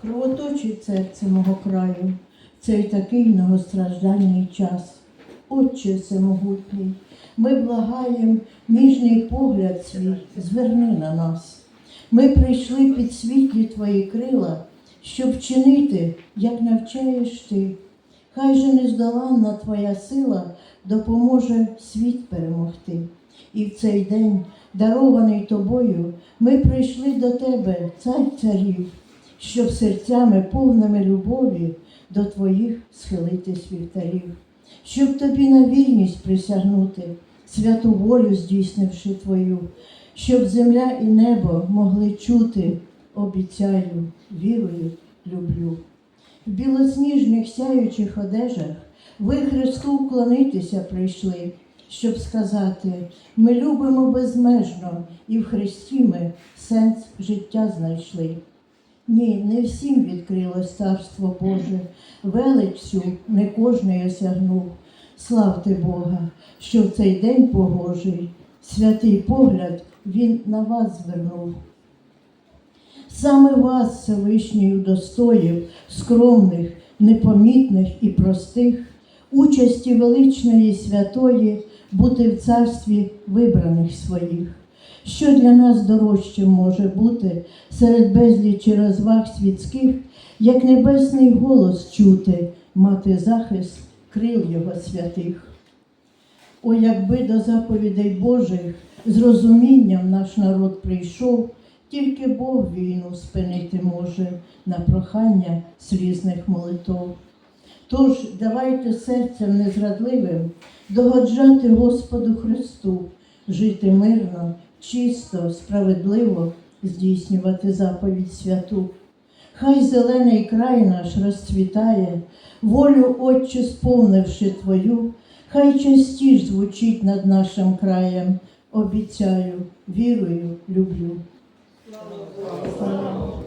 Кровоточить серце мого краю, цей такий многостраждальний час. Отче всемогутній, ми благаєм ніжний погляд свій, зверни на нас. Ми прийшли під світлі твої крила, щоб чинити, як навчаєш ти. Хай же нездоланна твоя сила допоможе світ перемогти. І в цей день, дарований тобою, ми прийшли до тебе, цар царів, щоб серцями повними любові до твоїх схилитись вівтарів, щоб тобі на вірність присягнути, святу волю здійснивши твою, щоб земля і небо могли чути, обіцяю, вірую, люблю. В білосніжних сяючих одежах ви Христу вклонитися прийшли, щоб сказати, ми любимо безмежно, і в Христі ми сенс життя знайшли. Ні, не всім відкрилось Царство Боже, велич цю не кожний осягнув. Славте Бога, що в цей день погожий, святий погляд Він на вас звернув. Саме вас Всевишній удостоїв, скромних, непомітних і простих, участі величної святої бути в царстві вибраних своїх. Що для нас дорожчим може бути серед безлічі розваг світських, як небесний голос чути, мати захист крил його святих. О, якби до заповідей Божих з розумінням наш народ прийшов, тільки Бог війну спинити може на прохання слізних молитов. Тож давайте серцем незрадливим догоджати Господу Христу, жити мирно, чисто, справедливо, здійснювати заповідь святу. Хай зелений край наш розцвітає, волю Отче сповнивши Твою, хай частіш звучить над нашим краєм. Обіцяю, вірую, люблю. Слава.